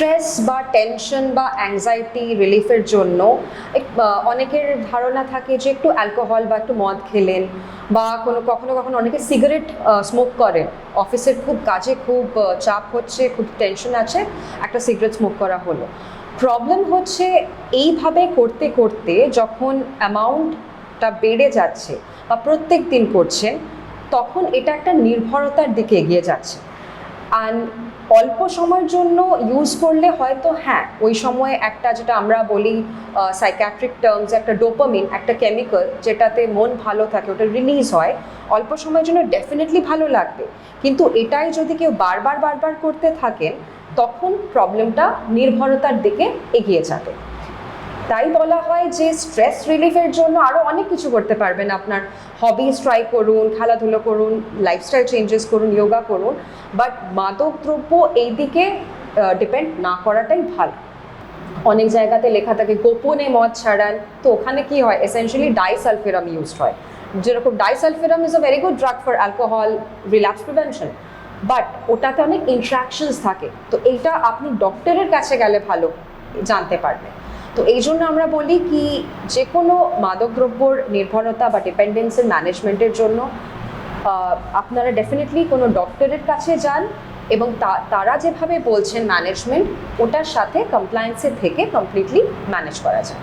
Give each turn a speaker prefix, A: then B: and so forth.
A: Stress বা tension বা anxiety রিলিফের জন্য অনেকের ধারণা থাকে যে একটু অ্যালকোহল বা একটু মদ খেলেন বা কোনো, কখনো কখনো অনেকে সিগারেট স্মোক করেন। অফিসের খুব কাজে খুব চাপ হচ্ছে, খুব টেনশন আছে, একটা সিগারেট স্মোক করা হলো। প্রবলেম হচ্ছে এইভাবে করতে করতে যখন অ্যামাউন্টটা বেড়ে যাচ্ছে বা প্রত্যেক দিন করছেন, তখন এটা একটা নির্ভরতার দিকে এগিয়ে যাচ্ছে। অ্যান্ড অল্প সময়ের জন্য ইউজ করলে হয়তো হ্যাঁ ওই সময়ে একটা যেটা আমরা বলি সাইক্যাট্রিক টার্মস একটা ডোপামিন একটা কেমিক্যাল যেটাতে মন ভালো থাকে, ওটা রিলিজ হয়। অল্প সময়ের জন্য ডেফিনেটলি ভালো লাগবে। কিন্তু এটাই যদি কেউ বারবার বারবার করতে থাকেন, তখন প্রবলেমটা নির্ভরতার দিকে এগিয়ে যাবে। তাই বলা হয় যে স্ট্রেস রিলিফের জন্য আরও অনেক কিছু করতে পারবেন আপনার হবিজ ট্রাই করুন, খেলাধুলো করুন লাইফস্টাইল চেঞ্জেস করুন যোগা করুন বাট মাদক দ্রব্য এই দিকে ডিপেন্ড না করাটাই ভালো। অনেক জায়গাতে লেখা থাকে, গোপনে মদ ছাড়ান। তো ওখানে কি হয়? এসেন্সিয়ালি ডাইসালফেরাম ইউজড হয়। যেরকম disulfiram is a very good drug for alcohol relapse prevention but ওটাতে অনেক ইন্ট্রাকশনস থাকে। তো এইটা আপনি ডক্টরের কাছে গেলে ভালো, জানতে পারবেন। তো এই জন্য আমরা বলি কি যে কোনো মাদকদ্রব্যর নির্ভরতা বা ডিপেন্ডেন্সের ম্যানেজমেন্টের জন্য আপনারা ডেফিনেটলি কোনো ডক্টরের কাছে যান এবং তারা যেভাবে বলছেন ম্যানেজমেন্ট ওটার সাথে কমপ্লায়েন্সে থেকে কমপ্লিটলি ম্যানেজ করা যায়।